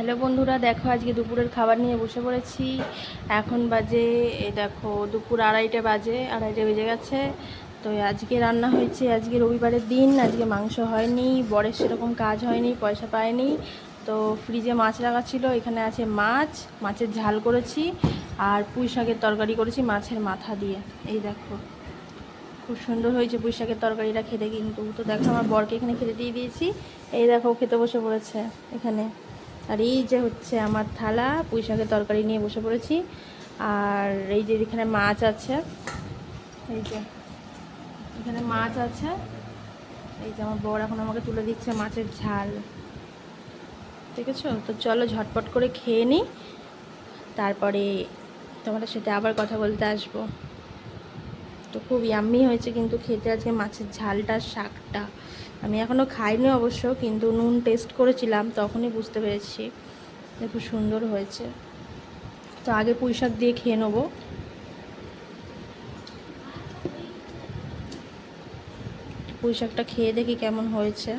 Hello বন্ধুরা, দেখো আজকে দুপুরের খাবার নিয়ে বসে পড়েছি। এখন বাজে দেখো, দুপুর আড়াইটে বাজে, আড়াইটে বেজে গেছে। তো আজকে রান্না হয়েছে, আজকে রবিবারের দিন, আজকে মাংস হয়নি, বরের সেরকম কাজ হয়নি, পয়সা পায়নি। তো ফ্রিজে মাছ রাখা ছিল, এখানে আছে মাছ, মাছের ঝাল করেছি, আর পুঁই শাকের তরকারি করেছি মাছের মাথা দিয়ে। এই দেখো, খুব সুন্দর হয়েছে পুঁই শাকের তরকারিটা খেতে কিন্তু। তো দেখো, আমার বরকে এখানে খেতে দিয়ে দিয়েছি। এই দেখো খেতে বসে পড়েছে, এখানে। আর এই যে হচ্ছে আমার থালা পুঁই শাকের তরকারি নিয়ে বসে পড়েছি। আর এই যে এখানে মাছ আছে, এই যে এখানে মাছ আছে। এই যে আমার বর এখন আমাকে তুলে দিচ্ছে মাছের ঝাল। ঠিক আছে তো চলো ঝটপট করে খেয়ে নিই তারপরে তোমাদের সাথে আবার কথা বলতে আসব। তো খুব ইয়াম্মি হয়েছে কিন্তু খেতে আজকে মাছের ঝালটা, শাকটা। আমি এখনও খাইনি অবশ্য, কিন্তু নুন টেস্ট করেছিলাম, তখনই বুঝতে পেরেছি খুব সুন্দর হয়েছে। তো আগে পুঁই শাক দিয়ে খেয়ে নেব। পুঁই শাকটা খেয়ে দেখি কেমন হয়েছে।